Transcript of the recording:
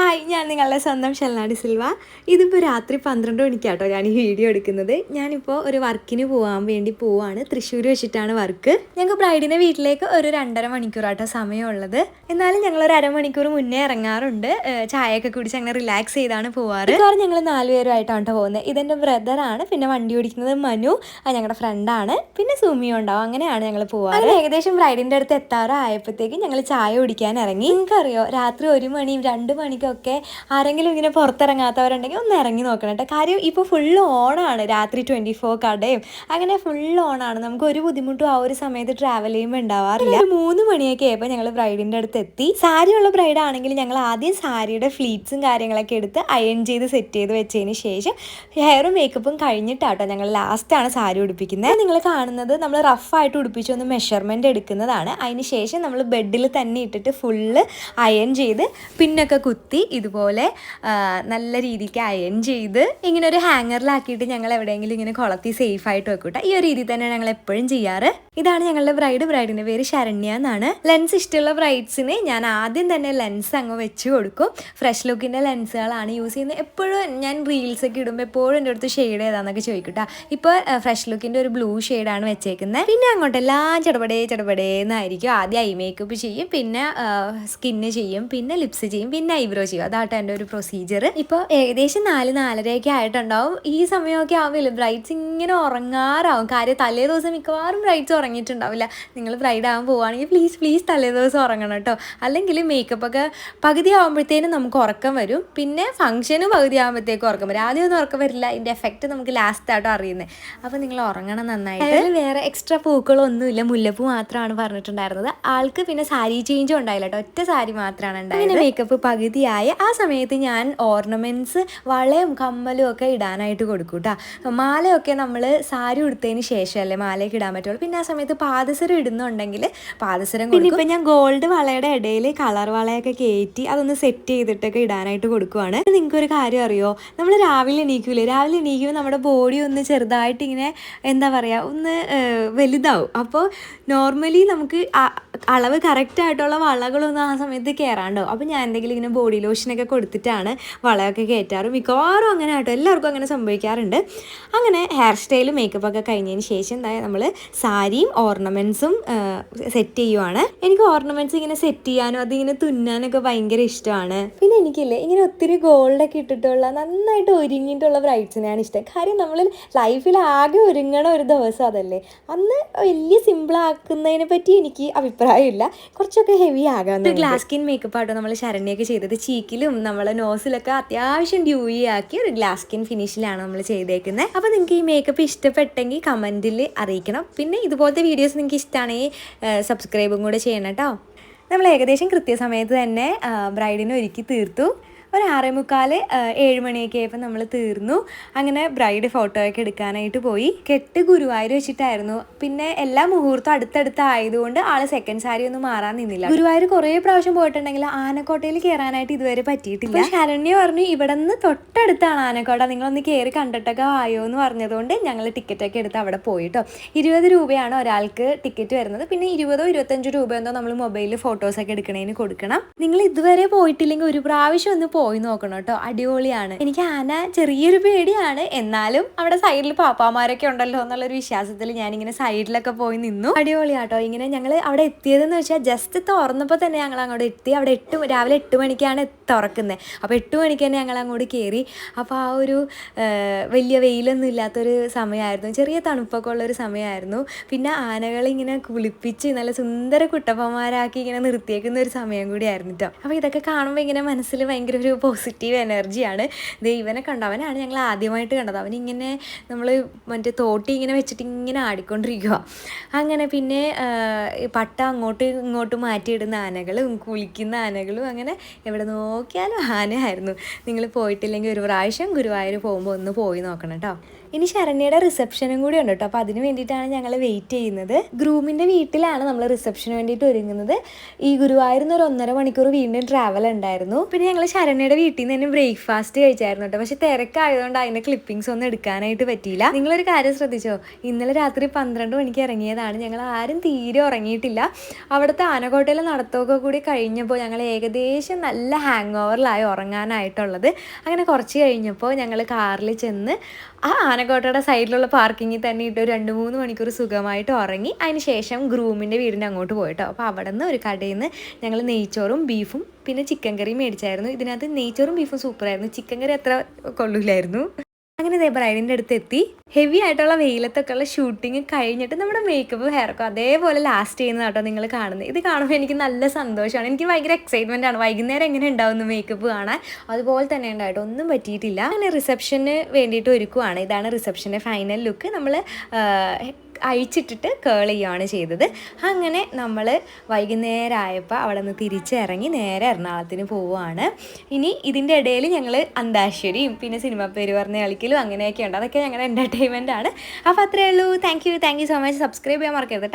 Hi, hi ഞാൻ നിങ്ങളുടെ സ്വന്തം ഷെൽനാടി സിൽവ. ഇതിപ്പോൾ രാത്രി പന്ത്രണ്ട് മണിക്കാട്ടോ ഞാൻ ഈ വീഡിയോ എടുക്കുന്നത്. ഞാനിപ്പോൾ ഒരു വർക്കിന് പോകാൻ വേണ്ടി പോവാണ്. തൃശ്ശൂർ വെച്ചിട്ടാണ് വർക്ക്. ഞങ്ങൾക്ക് ബ്രൈഡിനെ വീട്ടിലേക്ക് ഒരു രണ്ടര മണിക്കൂറാട്ടോ സമയമുള്ളത്. എന്നാലും ഞങ്ങൾ ഒരു അരമണിക്കൂർ മുന്നേ ഇറങ്ങാറുണ്ട്. ചായയൊക്കെ കുടിച്ച് അങ്ങനെ റിലാക്സ് ചെയ്താണ് പോവാറ്. മിക്കവാറും ഞങ്ങൾ നാലുപേരുമായിട്ടാണ് പോകുന്നത് ഇതെന്റെ ബ്രദറാണ് പിന്നെ വണ്ടി ഓടിക്കുന്നത് മനു. അത് ഞങ്ങളുടെ ഫ്രണ്ടാണ് പിന്നെ സുമിയോ ഉണ്ടാവും. അങ്ങനെയാണ് ഞങ്ങൾ പോവാറ്. ഏകദേശം ബ്രൈഡിന്റെ അടുത്ത് എത്താറായപ്പോഴത്തേക്കും ഞങ്ങൾ ചായ കുടിക്കാൻ ഇറങ്ങി. നിങ്ങൾക്കറിയോ രാത്രി ഒരു മണിയും രണ്ട് മണിക്കൊക്കെ ആരെങ്കിലും ഇങ്ങനെ പുറത്തിറങ്ങാത്തവരുണ്ടെങ്കിൽ ഒന്ന് ഇറങ്ങി നോക്കണം കേട്ടോ. കാര്യം ഇപ്പോൾ ഫുള്ള് ഓണാണ് രാത്രി ട്വന്റി ഫോർ കടയും. അങ്ങനെ ഫുള്ള് ഓണാണ് നമുക്ക് ഒരു ബുദ്ധിമുട്ടും ആ ഒരു സമയത്ത് ട്രാവൽ ചെയ്യുമ്പോൾ ഉണ്ടാവാറില്ല. മൂന്ന് മണിയൊക്കെ ആയപ്പോൾ ഞങ്ങൾ ബ്രൈഡിന്റെ അടുത്ത് എത്തി. സാരിയുള്ള ബ്രൈഡ് ആണെങ്കിൽ ഞങ്ങൾ ആദ്യം സാരിയുടെ ഫ്ലീറ്റ്സും കാര്യങ്ങളൊക്കെ എടുത്ത് അയൺ ചെയ്ത് സെറ്റ് ചെയ്ത് വെച്ചതിന് ശേഷം ഹെയറും മേക്കപ്പും കഴിഞ്ഞിട്ടാട്ടോ ഞങ്ങൾ ലാസ്റ്റാണ് സാരി ഉടുപ്പിക്കുന്നത്. നിങ്ങൾ കാണുന്നത് നമ്മൾ റഫായിട്ട് ഉടുപ്പിച്ച് ഒന്ന് മെഷർമെന്റ് എടുക്കുന്നതാണ്. അതിന് ശേഷം നമ്മൾ ബെഡിൽ തന്നെ ഇട്ടിട്ട് ഫുള്ള് അയൺ ചെയ്ത് പിന്നൊക്കെ കുത്തി ഇതുപോലെ നല്ല രീതിക്ക് അയൺ ചെയ്ത് ഇങ്ങനെ ഒരു ഹാങ്ങറിലാക്കിയിട്ട് ഞങ്ങൾ എവിടെയെങ്കിലും ഇങ്ങനെ കുളത്തി സേഫ് ആയിട്ട് വെക്കൂട്ടെ. ഈ ഒരു രീതി തന്നെ ഞങ്ങൾ എപ്പോഴും ചെയ്യാറ്. ഇതാണ് ഞങ്ങളുടെ ബ്രൈഡ് ബ്രൈഡിന്റെ പേര് ശരണ്യ എന്നാണ്. ലെൻസ് ഇഷ്ടമുള്ള ബ്രൈഡ്സിന് ഞാൻ ആദ്യം തന്നെ ലെൻസ് അങ്ങ് വെച്ച് കൊടുക്കും. ഫ്രഷ് ലുക്കിന്റെ ലെൻസുകളാണ് യൂസ് ചെയ്യുന്നത്. എപ്പോഴും ഞാൻ റീൽസ് ഒക്കെ ഇടുമ്പോൾ എപ്പോഴും എന്റെ അടുത്ത് ഷെയ്ഡ് ഏതാന്നൊക്കെ ചോദിക്കട്ടെ. ഇപ്പോൾ ഫ്രഷ് ലുക്കിന്റെ ഒരു ബ്ലൂ ഷെയ്ഡാണ് വെച്ചേക്കുന്നത് പിന്നെ അങ്ങോട്ടെല്ലാം ചടപടേ ചടപടേ എന്നായിരിക്കും. ആദ്യം ഐ മേക്കപ്പ് ചെയ്യും. പിന്നെ സ്കിന്ന് ചെയ്യും. പിന്നെ ലിപ്സ് ചെയ്യും. പിന്നെ ഐബ്രോ ചെയ്യും. അതാട്ടോ എന്റെ ഒരു പ്രൊസീജിയർ ഇപ്പോൾ ഏകദേശം നാല് നാലരയൊക്കെ ആയിട്ടുണ്ടാവും. ഈ സമയമൊക്കെ ആവില്ല ബ്രൈഡ്സ് ഇങ്ങനെ ഉറങ്ങാറാവും. കാര്യം തലേ ദിവസം മിക്കവാറും ബ്രൈഡ്സ് ഉറങ്ങിയിട്ടുണ്ടാവില്ല. നിങ്ങൾ ബ്രൈഡ് ആകാൻ പോവുകയാണെങ്കിൽ പ്ലീസ് പ്ലീസ് തലേ ദിവസം ഉറങ്ങണം കേട്ടോ. അല്ലെങ്കിൽ മേക്കപ്പ് ഒക്കെ പകുതി ആകുമ്പോഴത്തേനും നമുക്ക് ഉറക്കം വരും. പിന്നെ ഫംഗ്ഷന് പകുതി ആകുമ്പോഴത്തേക്കും ഉറക്കം വരും. ആദ്യം ഒന്നും ഉറക്കം വരില്ല. ഇതിന്റെ എഫക്റ്റ് നമുക്ക് ലാസ്റ്റ് ആട്ടോ അറിയുന്നത്. അപ്പോൾ നിങ്ങൾ ഉറങ്ങണം നന്നായിട്ട്. അതിൽ വേറെ എക്സ്ട്രാ പൂക്കളൊന്നുമില്ല. മുല്ലപ്പൂ മാത്രമാണ് പറഞ്ഞിട്ടുണ്ടായിരുന്നത്. ആൾക്ക് പിന്നെ സാരി ചേഞ്ചും ഉണ്ടായില്ല കേട്ടോ. ഒറ്റ സാരി മാത്രമാണ് ഉണ്ടായത്. മേക്കപ്പ് പകുതിയായ. ആ സമയത്ത് ഞാൻ ഓർണമെന്റ്സ് വളയും കമ്മലും ഒക്കെ ഇടാനായിട്ട് കൊടുക്കും കേട്ടോ മാലയൊക്കെ നമ്മൾ സാരി ഉടുത്തതിന് ശേഷമല്ലേ മാലയൊക്കെ ഇടാൻ പറ്റുള്ളൂ. പിന്നെ ആ സമയത്ത് പാദസരം ഇടുന്നുണ്ടെങ്കിൽ പാദസരം പിന്നെ ഇപ്പം ഞാൻ ഗോൾഡ് വളയുടെ ഇടയിൽ കളർ വളയൊക്കെ കയറ്റി അതൊന്ന് സെറ്റ് ചെയ്തിട്ടൊക്കെ ഇടാനായിട്ട് കൊടുക്കുവാണ്. നിങ്ങൾക്ക് ഒരു കാര്യം അറിയോ? നമ്മൾ രാവിലെ എണീക്കൂലേ? രാവിലെ എണീക്കുമ്പോൾ നമ്മുടെ ബോഡി ഒന്ന് ചെറുതായിട്ട് ഇങ്ങനെ എന്താ പറയുക ഒന്ന് വലുതാവും. അപ്പോൾ നോർമലി നമുക്ക് അളവ് കറക്റ്റ് ആയിട്ടുള്ള വളകളൊന്നും ആ സമയത്ത് കയറാണ്ടാവും അപ്പോൾ ഞാൻ എന്തെങ്കിലും ഇങ്ങനെ ബോഡി ലോഷനൊക്കെ കൊടുത്തിട്ടാണ് വളയൊക്കെ കയറ്റാറ്. മിക്കവാറും അങ്ങനെ ആട്ടോ. എല്ലാവർക്കും അങ്ങനെ സംഭവിക്കാറുണ്ട്. അങ്ങനെ ഹെയർ സ്റ്റൈലും മേക്കപ്പ് ഒക്കെ കഴിഞ്ഞതിന് ശേഷം എന്താ നമ്മൾ സാരിയും ഓർണമെന്റ്സും സെറ്റ് ചെയ്യുവാണ്. എനിക്ക് ഓർണമെന്റ്സ് ഇങ്ങനെ സെറ്റ് ചെയ്യാനും അതിങ്ങനെ തുന്നാനൊക്കെ ഭയങ്കര ഇഷ്ടമാണ്. പിന്നെ എനിക്കില്ലേ ഇങ്ങനെ ഒത്തിരി ഗോൾഡൊക്കെ ഇട്ടിട്ടുള്ള നന്നായിട്ട് ഒരുങ്ങിയിട്ടുള്ള ബ്രൈറ്റ്സിനെയാണ് ഇഷ്ടം. കാര്യം നമ്മൾ ലൈഫിൽ ആകെ ഒരുങ്ങണ ഒരു ദിവസം അതല്ലേ. അന്ന് വലിയ സിമ്പിൾ ആക്കുന്നതിനെ പറ്റി എനിക്ക് അഭിപ്രായമില്ല. കുറച്ചൊക്കെ ഹെവി ആകാൻ ഗ്ലാസ് സ്കിൻ മേക്കപ്പ് ആട്ടോ നമ്മൾ ശരണ്യൊക്കെ ചെയ്തത്. ചീക്കിലും നമ്മളെ നോസിലൊക്കെ അത്യാവശ്യം ഡ്യൂയി ആക്കി ഒരു ഗ്ലാസ് സ്കിൻ ഫിനിഷിലാണ് നമ്മൾ ചെയ്തേക്കുന്നത് അപ്പോൾ നിങ്ങൾക്ക് ഈ മേക്കപ്പ് ഇഷ്ടപ്പെട്ടെങ്കിൽ കമന്റിൽ അറിയിക്കണം. പിന്നെ ഇതുപോലത്തെ വീഡിയോസ് നിങ്ങൾക്ക് ഇഷ്ടമാണെങ്കിൽ സബ്സ്ക്രൈബും കൂടെ ചെയ്യണം കേട്ടോ നമ്മൾ ഏകദേശം കൃത്യസമയത്ത് തന്നെ ബ്രൈഡിനെ ഒരുക്കി തീർത്തു. ഒരു ആറേ മുക്കാൽ ഏഴ് മണിയൊക്കെ ആയപ്പോൾ നമ്മൾ തീർന്നു. അങ്ങനെ ബ്രൈഡ് ഫോട്ടോയൊക്കെ എടുക്കാനായിട്ട് പോയി. കെട്ട് ഗുരുവായൂർ വെച്ചിട്ടായിരുന്നു. പിന്നെ എല്ലാ മുഹൂർത്തം അടുത്തടുത്ത് ആയതുകൊണ്ട് ആൾ സെക്കൻഡ് സാരി ഒന്നും മാറാൻ നിന്നില്ല. ഗുരുവായൂർ കുറേ പ്രാവശ്യം പോയിട്ടുണ്ടെങ്കിൽ ആനക്കോട്ടയിൽ കയറാനായിട്ട് ഇതുവരെ പറ്റിയിട്ടില്ല. ശരണ്യ പറഞ്ഞു ഇവിടെ നിന്ന് തൊട്ടടുത്താണ് ആനക്കോട്ട. നിങ്ങളൊന്ന് കയറി കണ്ടിട്ടൊക്കെ ആയോ എന്ന് പറഞ്ഞതുകൊണ്ട് ഞങ്ങൾ ടിക്കറ്റൊക്കെ എടുത്ത് അവിടെ പോയിട്ടോ. ഇരുപത് രൂപയാണ് ഒരാൾക്ക് ടിക്കറ്റ് വരുന്നത്. പിന്നെ ഇരുപതോ ഇരുപത്തഞ്ചോ രൂപ എന്തോ നമ്മൾ മൊബൈലിൽ ഫോട്ടോസൊക്കെ എടുക്കണേന് കൊടുക്കണം. നിങ്ങൾ ഇതുവരെ പോയിട്ടില്ലെങ്കിൽ ഒരു പ്രാവശ്യം ഒന്ന് പോയി നോക്കണം കേട്ടോ. അടിപൊളിയാണ്. എനിക്ക് ആന ചെറിയൊരു പേടിയാണ്. എന്നാലും അവിടെ സൈഡിൽ പാപ്പാമാരൊക്കെ ഉണ്ടല്ലോ എന്നുള്ളൊരു വിശ്വാസത്തിൽ ഞാൻ ഇങ്ങനെ സൈഡിലൊക്കെ പോയി നിന്നു. അടിപൊളിയാട്ടോ. ഇങ്ങനെ ഞങ്ങൾ അവിടെ എത്തിയതെന്ന് വെച്ചാൽ ജസ്റ്റ് തുറന്നപ്പോൾ തന്നെ ഞങ്ങൾ അങ്ങോട്ട് എത്തി. അവിടെ എട്ട് രാവിലെ എട്ട് മണിക്കാണ് തുറക്കുന്നത് അപ്പോൾ എട്ട് മണിക്ക് തന്നെ ഞങ്ങൾ അങ്ങോട്ട് കയറി അപ്പോൾ ആ ഒരു വലിയ വെയിലൊന്നും ഇല്ലാത്തൊരു സമയമായിരുന്നു ചെറിയ തണുപ്പൊക്കെ ഉള്ളൊരു സമയമായിരുന്നു പിന്നെ ആനകളിങ്ങനെ കുളിപ്പിച്ച് നല്ല സുന്ദര കുട്ടപ്പന്മാരാക്കി ഇങ്ങനെ നിർത്തിയേക്കുന്ന ഒരു സമയം കൂടിയായിരുന്നു കേട്ടോ അപ്പോൾ ഇതൊക്കെ കാണുമ്പോൾ ഇങ്ങനെ മനസ്സിൽ ഭയങ്കര പോസിറ്റീവ് എനർജിയാണ് ദൈവനെ കണ്ടവനാണ് ഞങ്ങൾ ആദ്യമായിട്ട് കണ്ടത്. അവനിങ്ങനെ നമ്മൾ മറ്റേ തോട്ടി ഇങ്ങനെ വെച്ചിട്ട് ഇങ്ങനെ ആടിക്കൊണ്ടിരിക്കുക അങ്ങനെ പിന്നെ പട്ട അങ്ങോട്ട് ഇങ്ങോട്ട് മാറ്റിയിടുന്ന ആനകളും കുളിക്കുന്ന ആനകളും അങ്ങനെ എവിടെ നോക്കിയാലും ആനയായിരുന്നു. നിങ്ങൾ പോയിട്ടില്ലെങ്കിൽ ഒരു പ്രാവശ്യം ഗുരുവായൂർ പോകുമ്പോൾ ഒന്ന് പോയി നോക്കണം കേട്ടോ ഇനി ശരണ്യയുടെ റിസപ്ഷനും കൂടി ഉണ്ട് കേട്ടോ. അപ്പോൾ അതിന് വേണ്ടിയിട്ടാണ് ഞങ്ങൾ വെയിറ്റ് ചെയ്യുന്നത്. ഗ്രൂമിന്റെ വീട്ടിലാണ് നമ്മൾ റിസപ്ഷന് വേണ്ടിയിട്ട് ഒരുങ്ങുന്നത്. ഈ ഗുരുവായൂരിൽ ഒരു ഒന്നര മണിക്കൂർ വീണ്ടും ട്രാവൽ ഉണ്ടായിരുന്നു. പിന്നെ ഞങ്ങൾ ശരണ്യയുടെ വീട്ടിൽ നിന്ന് തന്നെ ബ്രേക്ക്ഫാസ്റ്റ് കഴിച്ചായിരുന്നു കേട്ടോ. പക്ഷേ തിരക്കായതുകൊണ്ട് അതിന്റെ ക്ലിപ്പിംഗ്സ് ഒന്നും എടുക്കാനായിട്ട് പറ്റിയില്ല. നിങ്ങളൊരു കാര്യം ശ്രദ്ധിച്ചോ? ഇന്നലെ രാത്രി പന്ത്രണ്ട് മണിക്ക് ഇറങ്ങിയതാണ്. ഞങ്ങൾ ആരും തീരെ ഉറങ്ങിയിട്ടില്ല. അവിടുത്തെ ആനക്കോട്ടയിലെ നടത്തമൊക്കെ കൂടി കഴിഞ്ഞപ്പോൾ ഞങ്ങൾ ഏകദേശം നല്ല ഹാങ് ഓവറിലായി ഉറങ്ങാനായിട്ടുള്ളത്. അങ്ങനെ കുറച്ച് കഴിഞ്ഞപ്പോൾ ഞങ്ങൾ കാറിൽ ചെന്ന് ആ ആനക്കോട്ടയുടെ സൈഡിലുള്ള പാർക്കിങ്ങിൽ തന്നെ ഇട്ട് ഒരു രണ്ട് മൂന്ന് മണിക്കൂർ സുഖമായിട്ട് ഉറങ്ങി. അതിന് ശേഷം ഗ്രൂമിന്റെ വീടിന്റെ അങ്ങോട്ട് പോയിട്ടോ. അപ്പോൾ അവിടെ നിന്ന് ഒരു കടയിൽ നിന്ന് ഞങ്ങൾ നെയ്ച്ചോറും ബീഫും പിന്നെ ചിക്കൻ കറിയും മേടിച്ചായിരുന്നു. ഇതിനകത്ത് നെയ്ച്ചോറും ബീഫും സൂപ്പറായിരുന്നു ചിക്കൻ കറി അത്ര കൊള്ളൂലായിരുന്നു. അങ്ങനെ ദേ ബ്രൈഡിന്റെ അടുത്ത് എത്തി ഹെവി ആയിട്ടുള്ള വെയിലത്തൊക്കെ ഉള്ള ഷൂട്ടിങ് കഴിഞ്ഞിട്ട് നമ്മുടെ മേക്കപ്പ് ഹെയർക്കും അതേപോലെ ലാസ്റ്റ് ചെയ്യുന്നത് കേട്ടോ നിങ്ങൾ കാണുന്നത് ഇത് കാണുമ്പോൾ എനിക്ക് നല്ല സന്തോഷമാണ്. എനിക്ക് ഭയങ്കര എക്സൈറ്റ്മെന്റ് ആണ്. വൈകുന്നേരം എങ്ങനെ ഉണ്ടാവുന്നു മേക്കപ്പ് കാണാൻ. അതുപോലെ തന്നെ ഉണ്ടായിട്ട് ഒന്നും പറ്റിയിട്ടില്ല. അങ്ങനെ റിസപ്ഷന് വേണ്ടിയിട്ട് ഒരുക്കുവാണ്. ഇതാണ് റിസപ്ഷന്റെ ഫൈനൽ ലുക്ക് നമ്മൾ അഴിച്ചിട്ടിട്ട് കേൾ ചെയ്യുകയാണ് ചെയ്തത്. അങ്ങനെ നമ്മൾ വൈകുന്നേരം ആയപ്പോൾ അവിടെ നിന്ന് തിരിച്ചിറങ്ങി നേരെ എറണാകുളത്തിന് പോവുകയാണ് ഇനി ഇതിന്റെ ഇടയിൽ ഞങ്ങൾ അന്താശ്ശേരിയും പിന്നെ സിനിമ പേര് പറഞ്ഞ കളിക്കലും അങ്ങനെയൊക്കെ ഉണ്ട് അതൊക്കെ ഞങ്ങളുടെ എന്റർടൈൻമെന്റ് ആണ്. അപ്പോൾ അത്രയേ ഉള്ളൂ. Thank you thank you so much subscribe ചെയ്യാൻ മറക്കരുത്.